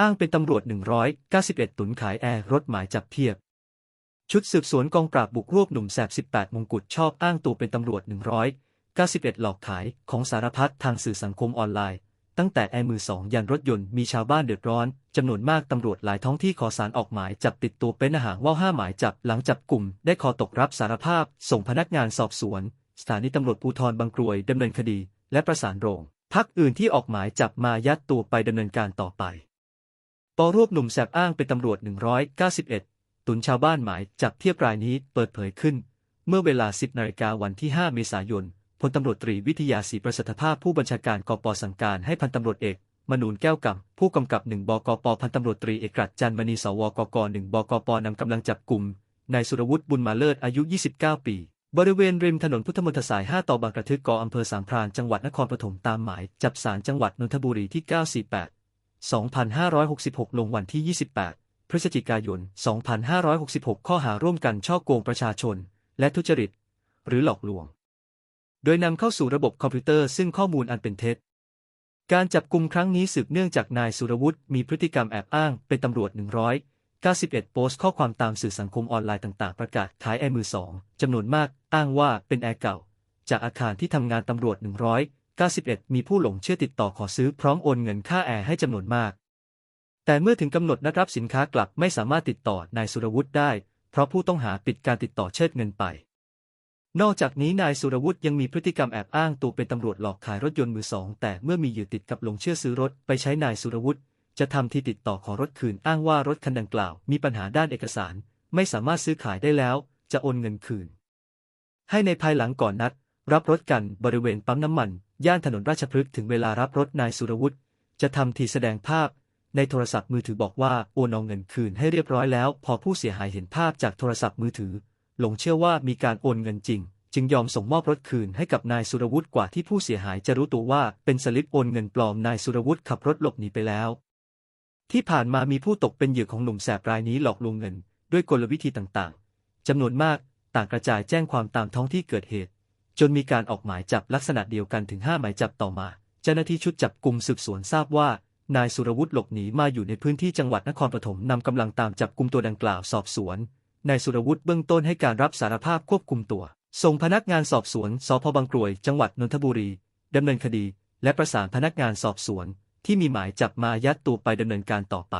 อ้างเป็นตำรวจ 191 ตุนขายแอร์รถหมายจับเทียบ ชุดสืบสวนกองปราบบุกรวบหนุ่มแสบ 18 มงกุฎชอบอ้างตัวเป็นตำรวจ 191 หลอกขายของสารพัดทางสื่อสังคมออนไลน์ ตั้งแต่แอร์มือสองยันรถยนต์มีชาวบ้านเดือดร้อนจำนวนมากตำรวจหลายท้องที่ขอสารออกหมายจับติดตัวเป็นอาหารว่าห้าหมายจับหลังจับกลุ่ม ได้ขอตกรับสารภาพ ส่งพนักงานสอบสวน สถานีตำรวจภูธรบางกรวยดำเนินคดี และประสานโรงพักอื่นที่ออกหมายจับมายัดตัวไปดำเนินการต่อไป ปอรวบหนุ่มแสบอ้างเป็นตำรวจ 191 ตุนชาวบ้านหมายจับเทียบรายนี้เปิดเผยขึ้น เมื่อเวลา 10นาฬิกาวันที่ 5 เมษายน พลตำรวจตรีวิทยาศรีประสิทธิภาพผู้บัญชาการกปสั่งการให้พันตำรวจเอก มนูนแก้วกำผู้กำกับหนึ่งบกปพันตำรวจตรีเอกรัตจันมณีสวกกหนึ่งบกปนำกำลังจับกลุ่มนายสุรวุฒิบุญมาเลิศอายุ 29 ปี บริเวณริมถนนพุทธมณฑลสาย 5 ต่อบางกระทึกกออำเภอสามพรานจังหวัดนครปฐมตามหมายจับสารจังหวัดนนทบุรีที่ 948 2566 ลงวันที่ 28 พฤศจิกายน 2566 ข้อหาร่วมกันช่อโกงประชาชน และทุจริต หรือหลอกลวง โดยนำเข้าสู่ระบบคอมพิวเตอร์ซึ่งข้อมูลอันเป็นเท็จ การจับกลุ่มครั้งนี้สืบเนื่องจากนายสุรวุฒิมีพฤติกรรมแอบอ้างเป็นตำรวจ 191 โพสต์ข้อความตามสื่อสังคมออนไลน์ต่าง ๆ ประกาศขายแอร์มือสองจำนวนมาก อ้างว่าเป็นแอร์เก่า จากอาคารที่ทำงานตำรวจ 91 มีผู้หลงเชื่อติดต่อขอซื้อพร้อมโอนเงินค่าแอร์ให้จำนวนมาก แต่เมื่อถึงกำหนดนัดรับสินค้ากลับไม่สามารถติดต่อนายสุรวุฒิได้ เพราะผู้ต้องหาปิดการติดต่อเชิดเงินไป นอกจากนี้นายสุรวุฒิยังมีพฤติกรรมแอบอ้างตัวเป็นตำรวจหลอกขายรถยนต์มือสองแต่เมื่อมีเหยื่ติดกับหลงเชื่อซื้อรถไปใช้นายสุรวุฒิจะทำที่ติดต่อขอรถคืนอ้างว่ารถคันดังกล่าว มีปัญหาด้านเอกสาร ไม่สามารถซื้อขายได้แล้ว จะโอนเงินคืน ให้ในภายหลังก่อนนัด รับรถกันบริเวณปั๊มน้ำมัน ย่านถนนราชพฤกษ์ถึงเวลารับรถนายสุรวุฒิจะทำทีแสดงภาพ ในโทรศัพท์มือถือบอกว่าโอนเอาเงินคืนให้เรียบร้อยแล้ว พอผู้เสียหายเห็นภาพจากโทรศัพท์มือถือ หลงเชื่อว่ามีการโอนเงินจริง จึงยอมส่งมอบรถคืนให้กับนายสุรวุฒิกว่าที่ผู้เสียหายจะรู้ตัวว่าเป็นสลิปโอนเงินปลอมนายสุรวุฒิขับรถหลบหนีไปแล้ว ที่ผ่านมามีผู้ตกเป็นเหยื่อของหนุ่มแสบรายนี้หลอกลวงเงิน ด้วยกลวิธีต่างๆจำนวนมากต่างกระจายแจ้งความตามท้องที่เกิดเหตุ จนมีการออกหมายจับลักษณะเดียวกันถึง 5 หมายจับต่อมา เจ้าหน้าที่ชุดจับกลุ่มสืบสวนทราบว่า นายสุรวุฒิหลบหนีมาอยู่ในพื้นที่จังหวัดนครปฐมนำกำลังตามจับกลุ่มตัวดังกล่าวสอบสวน นายสุรวุฒิเบื้องต้นให้การรับสารภาพควบคุมตัว ส่งพนักงานสอบสวนสพบางกรวย จังหวัดนนทบุรีดำเนินคดี และประสานพนักงานสอบสวน ที่มีหมายจับมายัดตัวไปดำเนินการต่อไป